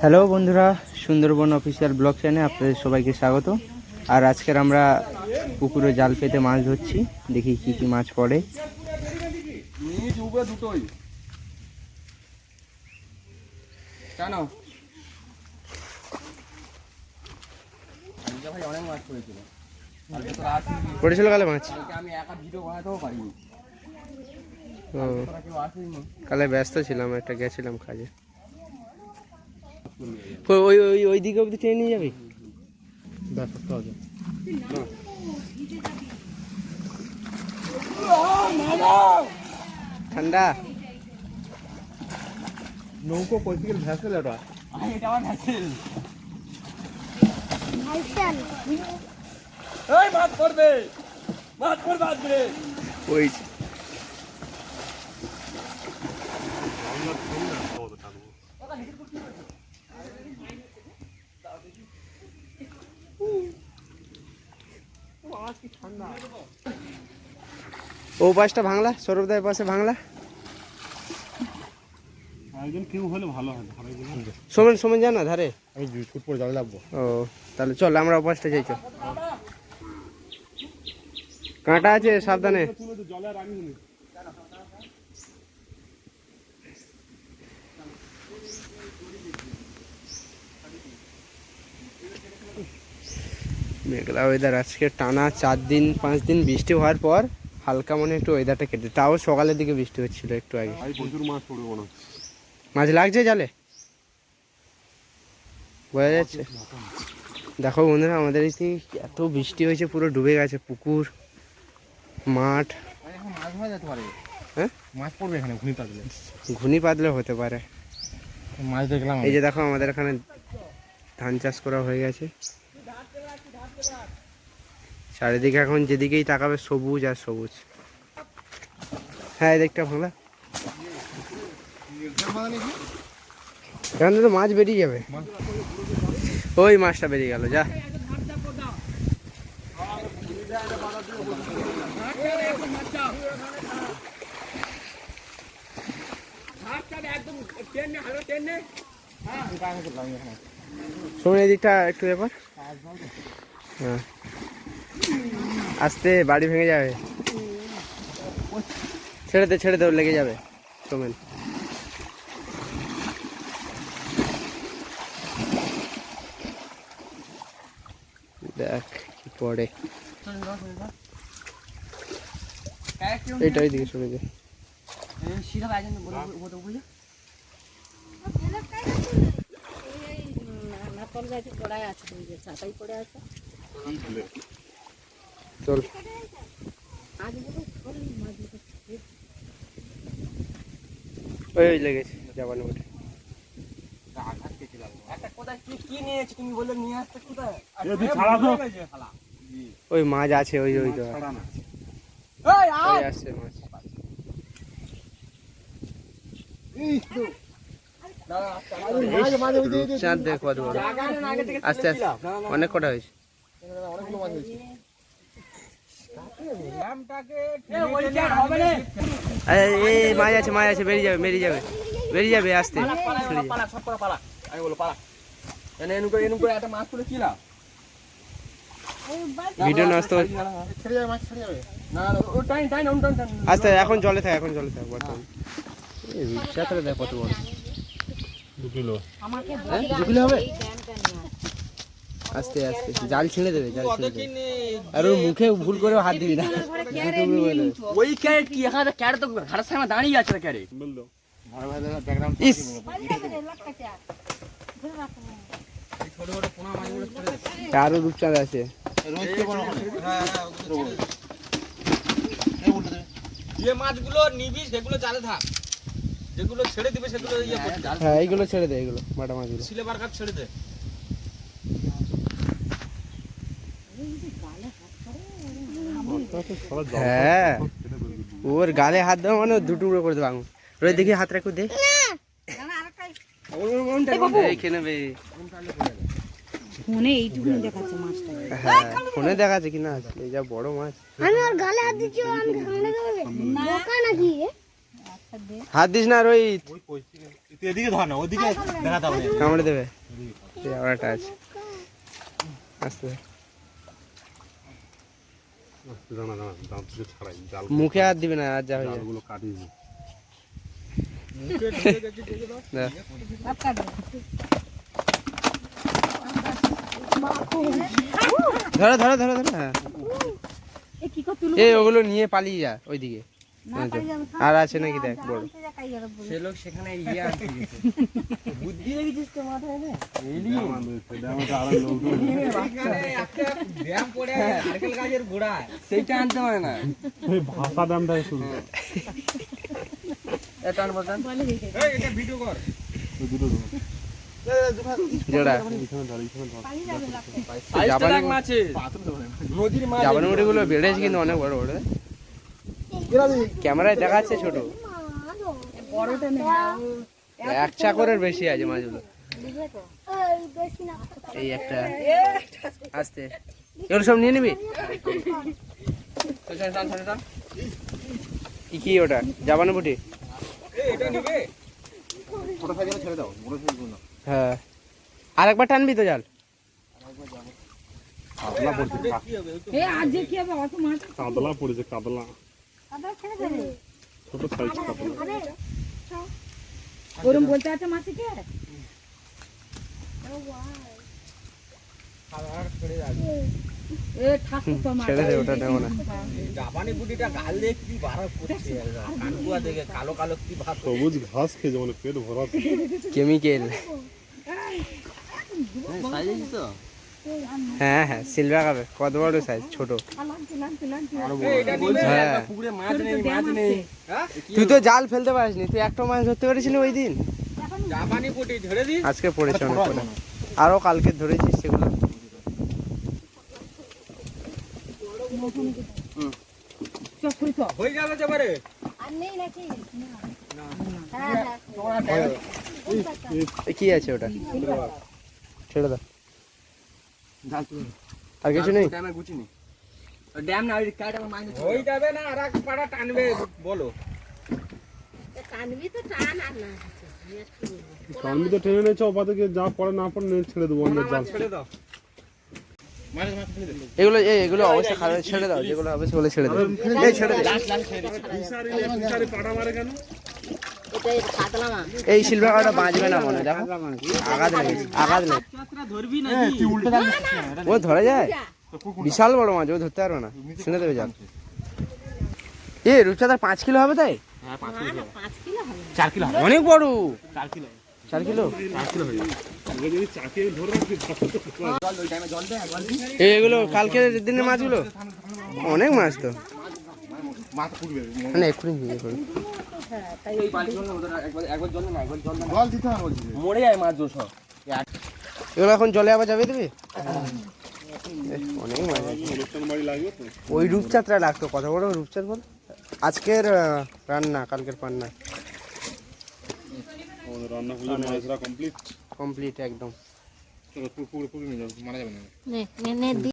Hello বন্ধুরা, Sundarban official blog চ্যানেলে আপনাদের সবাইকে স্বাগত। আর আজকের আমরা পুকুরে জাল পেতে মাছ ধরছি, দেখি কি কি মাছ পড়ে। দুটোই। কেন? আজকে ভাই অনেক মাছ পড়েছিল। কালকে তো রাত পড়েছিল কালে মাছ? কালকে আমি একা ভিডিও বানাতেও পারিনি। ও। তোরা কেউ আসেনি। কালে ব্যস্ত ছিলাম একটা গেছিলাম কাজে। ওই ওই ওই দিকে অবধি টেনে নিয়ে যাবি? ঠান্ডা? নৌকো কই থেকে ভেসেল এটা? আরে এটা আমার ভ্যাসেল। এই মাছ পড়বে। মাছ পড়বে আজকে ওই ও পাশটা ভাঙলা সৌরভদার পাশে ভাঙলা। একজন কেউ হলে ভালো হয় ভালো সোমেন সোমেন জানা ধারে? আমি ছুট পরে জলে লাগবো। ও তাহলে চল আমরা ও পাশটা যাই চল। কাঁটা আছে সাবধানে। জলে মেঘলা ওয়েদার আজকে টানা চার দিন পাঁচ দিন বৃষ্টি হওয়ার পর হালকা মনে একটু ওয়েদারটা কেটে তাও সকালের দিকে বৃষ্টি হচ্ছিল একটু আগে। প্রচুর মাছ পড়বে মনে হচ্ছে। মাছ লাগছে জালে? বোঝা যাচ্ছে। দেখো বন্ধুরা, আমাদের এই এত বৃষ্টি হয়েছে, পুরো ডুবে গেছে, পুকুর, মাঠ। হ্যাঁ? ঘুনি পাতলে হতে পারে। মাছ দেখলাম এই যে দেখো, আমাদের এখানে ধান চাষ করা হয়ে গেছে। চারিদিকে এখন যেদিকেই তাকাবে সবুজ আর সবুজ। হ্যাঁ এদিকটা ভাঙলা এখান থেকে মাছ বেরিয়ে যাবে। ওই মাছটা বেরিয়ে গেল, যা। শোন এই দিকটা একটু ব্যাপার। হ্যাঁ। আস্তে, বাড়ি ভেঙে যাবে। ছেড়ে দে ছেড়ে দে, লেগে যাবে সোমেন দেখ কি পড়ে এইটা ওইদিকে সরে দে শিরা একজন বলে বলে নাতল গাছে যে ছাতাই পড়ে। আছে চল আজগুলো ধরি মাছগুলো ওই লেগেছে যাবানো ওটা একটা কোথায় কি কি নিয়েছি তুমি বললে নিয়ে আসতে কোথায় এ তুই ছাড়া তো। ওই মাছ আছে ওই ওই তো। ছাড়া না। এই ওই আসছে মাছ। চাঁদ দেখ কত বড়। আস্তে আস্তে। অনেক কটা হয়েছে। মাছ আছে মাছ আছে বেরিয়ে যাবে বেরিয়ে যাবে। বেরিয়ে যাবে আস্তে। আমি বলো পালা। এনুকো এনুকো একটা মাছ তুলে কি লাভ ভিডিও নষ্ট ছেড়ে যাবে মাছ ছেড়ে যাবে। না না, ও time time on time time আস্তে এখন জলে থাক এখন জলে থাক বর্তমান। এই দেখ কত বড়। দু কিলো। আমাকে হ্যাঁ, হবে? আসতে। আস্তে আস্তে জাল ছিঁড়ে দেবে জাল ছিঁড়ে দেবে। আর ওর মুখে ভুল করে হাত দিবি না। করে। ওই ক্যারেট কি? এখানে ক্যারেট তো ঘাড়ের সামনে দাঁড়িয়ে আছে ক্যারেট। বল দাও। ভাই ভাই দাদা ব্যাকগ্রাউন্ড ইস। আরও রূপচাঁদ আছে। যে মাছগুলো নিবি সেগুলো জালে থাক। যেগুলো ছেড়ে দিবে সেগুলো ইয়ে হ্যাঁ এইগুলো ছেড়ে দে এগুলো বাটা মাছগুলো। সিলেবার কাপ ছেড়ে দে। হ্যাঁ ওর গালে হাত দেওয়া মানে দু টুকরো করে দেবো আঙুল। দেখি হাত রাখো দে। এইখানে নেবে ফোনে দেখাচ্ছে মাছটা। হ্যাঁ ফোনে দেখাচ্ছে কিনা এই যা বড় মাছ। আমি ওর গালে হাত দিচ্ছি আমি সামনে দেবে? বোকা নাকি হাত দিস না রোহিত। তুই এদিকে ধর না ওদিকে কামড়ে দেবে। আবার একটা আছে। আস্তে দাঁড়া দাঁড়া দাঁত থেকে ছাড়াই জাল মুখে হাত দিবে না আর যা হয়ে যাবে কাটিয়ে। ধরো ধরো ধরো ধরো হ্যাঁ এ কি করে তুলু এ ওগুলো নিয়ে পালিয়ে যা ওইদিকে আর আছে নাকি দেখ বড় সে লোক সেখানে ইয়ে আনতে গেছে বুদ্ধি লেগেছিস তো মাথায় রে এখানে ব্যায়াম পড়ে নারকেল গাছের গোড়ায় সেইটা আনতে পারে না এই ভাষা দামটা শুরু এটা ভিডিও কর জোড়া জাপানি নদীর মাছ জাপানি মুড়িগুলো বেড়েছে কিন্তু অনেক বড় বড়। ক্যামেরায় দেখাচ্ছে ছোট। এক চাকরের বেশি আছে মাছগুলো। এই, এই একটা। আস্তে। এগুলো সব নিয়ে নিবি? কি কি ওটা? জাপানি বুটি এটা নিবে। ছোট সাইজের ছেড়ে দাও বড় সাইজ না হ্যাঁ। আরেকবার টানবি তো জাল। পড়ছে ছোট সাইজ ওরম বলতে আছে মাসিকে? মাছ ছেড়ে দে ওটা নেব না। জাপানি বুটিটা গাল দিয়ে কি বার করছে কানকুয়া থেকে কালো কালো কি ভাব সবুজ ঘাস খেয়ে মানে পেট ভরা কেমিক্যাল তো? হ্যাঁ হ্যাঁ সিলভার কাপে কত বড় সাইজ ছোট। পুকুরে মাছ নেই মাছ নেই। তুই তো জাল ফেলতে পারিসনি তুই একটা মাছ ধরতে পেরেছিলি ওই দিন? আজকে পড়েছে অনেক আরও কালকে ধরেছিস সেগুলো চকুরি তো হয়ে যাবে তো পারে কি আছে ওটা? ছেড়ে দাও। আর কিছু নেই? হয়ে যাবে না আর এক পাড়া টানবে বলো টানবি তো টান আর তো টেনে নিয়েছে ওপা থেকে যা পড়ে না পড়ে ছেড়ে দেবো ছেড়ে দাও। এগুলো এই এগুলো অবস্থা খারাপ ছেড়ে দাও যেগুলো হবে সেগুলো ছেড়ে দাও। এই ছেড়ে দে পাটা মারে কেন? এটা কাতলা মাছ। এই সিলভার কাপটা বাঁচবে না মনে হয়, দেখো। আঘাত লেগেছে আঘাত লেগে যাবে। ও ধরা যায়? বিশাল বড় মাছ ও ধরতে পারবে না। শুনে দেবে জাল এ রূপচাঁদার পাঁচ কিলো হবে তাই? পাঁচ কিলো চার কিলো অনেক বড়। চার কিলো চার কিলো? চার কিলো হয়ে যাবে। যদি চাকে ধরে রাখি এই এগুলো কালকের দিনের মাছগুলো? অনেক মাছ তো। মাছ মানে এক্ষুনি ইয়ে করুন জল দিতে হবে বলছি। মরে যায় মাছ সব এগুলো এখন জলে আবার যাবে দিবি? অনেক মাছ ওই রূপচাঁদটা লাগতো কত বড় রূপচাঁদ বল? আজকের রান্না কালকের পান্না। আমাদের রান্না পুজো মাছরা কমপ্লিট কমপ্লিট একদম। পুরো পুরো নিয়ে যাও মারা যাবে না। নে নে নে